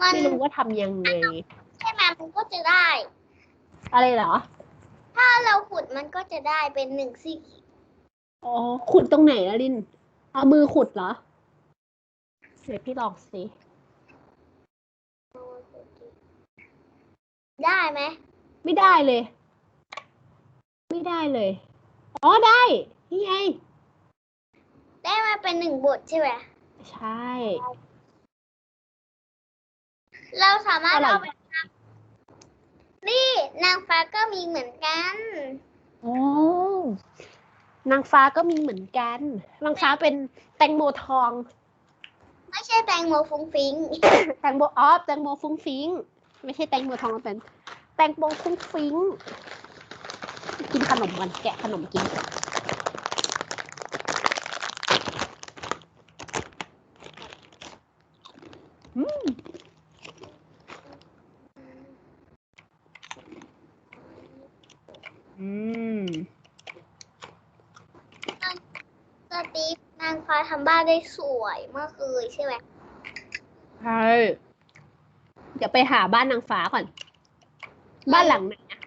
มันไม่รู้ว่าทำยังไง ใช่ไหมมันก็จะได้ อะไรเหรอ ถ้าเราขุดมันก็จะได้เป็นหนึ่งซี่อ๋อ ขุดตรงไหนละลิน เอามือขุดเหรอเดี๋ยวพี่ลองสิได้ไหมไม่ได้เลย ไม่ได้เลย อ๋อได้ นี่ไง ได้มาเป็นหนึ่งบทใช่ไหมใช่ เราสามารถอะไรเอาไปทำนี่นางฟ้าก็มีเหมือนกันโอ้นางฟ้าก็มีเหมือนกันนางฟ้าเป็นแตงโมทอง ไม่ใช่แตงโมฟุ้งฟิ้งแตงโมออฟแตงโมฟุ้งฟิ้ง ไม่ใช่แตงโมทองเป็น แตงโมฟุ้งฟิ้ง กินขนมกันแกะขนมกิน อืม อืม ส ตีฟนางฟ้าทำบ้านได้สวยมากเลยใช่ไหมใช่เดี๋ยวไปหาบ้านนางฟ้าก่อน บ้านหลังไหนอะ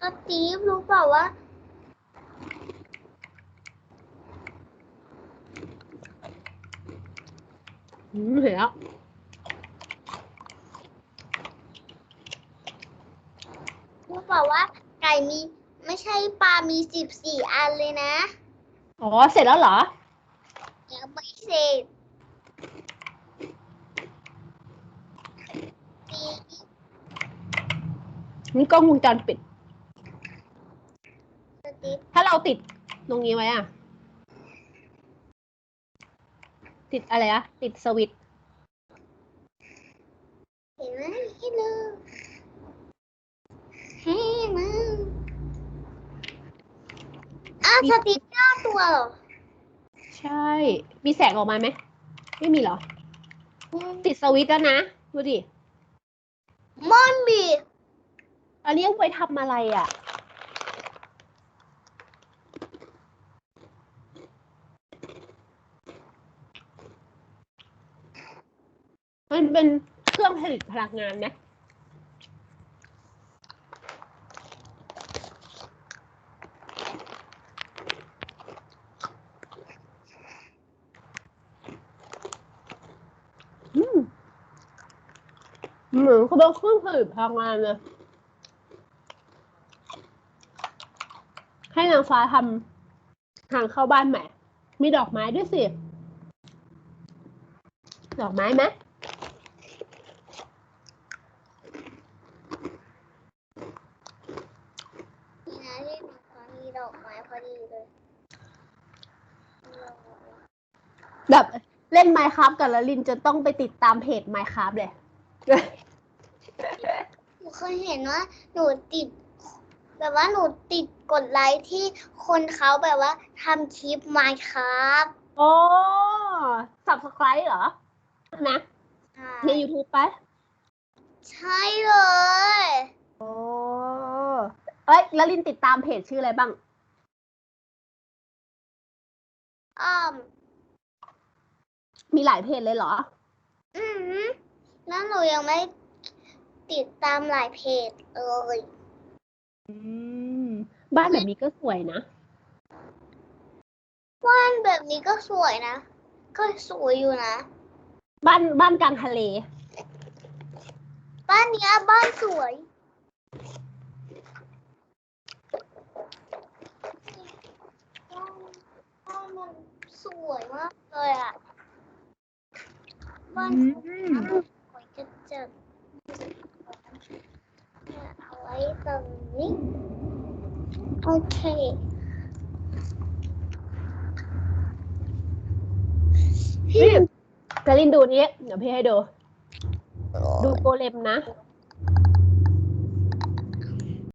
สตีฟรู้เปล่าว่าอืมเห็นแล้วรู้เปล่าว่าไก่มี ไม่ใช่ปลามีสิบสี่อันเลยนะอ๋อ เสร็จแล้วเหรอ ยังไม่เสร็จมีนี่กล้องวงจรปิด สตีฟถ้าเราติดตรงนี้ไว้อะติดอะไรอะติดสวิตช์เห็นไหมให้ดูให้มึง อ้าวสตีฟย่อตัวเหรอใช่ มีแสงออกมาไหม ไม่มีเหรอ ติดสวิตช์แล้วนะ ดูดิ มอนบีอันนี้เอาไว้ทำอะไรอะมันเป็นเครื่องผลิตพลังงานนะ อืมเหมือนเขาเป็นเครื่องผลิตพลังงานเลย ให้นางฟ้าทำทางเข้าบ้านใหม่ มีดอกไม้ด้วยสิ ดอกไม้ไหมนี่นะที่มันตอนนี้ดอกไม้พอดีเลยแบบเล่นไมค์ครับกับละลินจะต้องไปติดตามเพจไมค์ครับเลยหนู เคยเห็นว่าหนูติด แบบว่าหนูติดกดไลค์ที่คนเขาแบบว่าทำคลิปมาครับโอ้ subscribe เหรอ นะ ใน YouTube ปะใช่เลย โอ้เอ้ยแล้วลินติดตามเพจชื่ออะไรบ้าง อ้อม มีหลายเพจเลยเหรอ อือหือแล้วหนูยังไม่ ติดตามหลายเพจเลยอืมบ้านแบบนี้ก็สวยนะ บ้านแบบนี้ก็สวยนะ ก็สวยอยู่นะ บ้านบ้านกลางทะเล บ้านเนี้ยบ้านสวย บ้านบ้านมันสวยมากเลยอะ บ้านสวยมากสวยจัดจัดเนี่ย เอาไว้ตรงนี้โอเคนี่กลินดูนี้เดี๋ยวพี่ให้ดู ดูโกเลมนะโ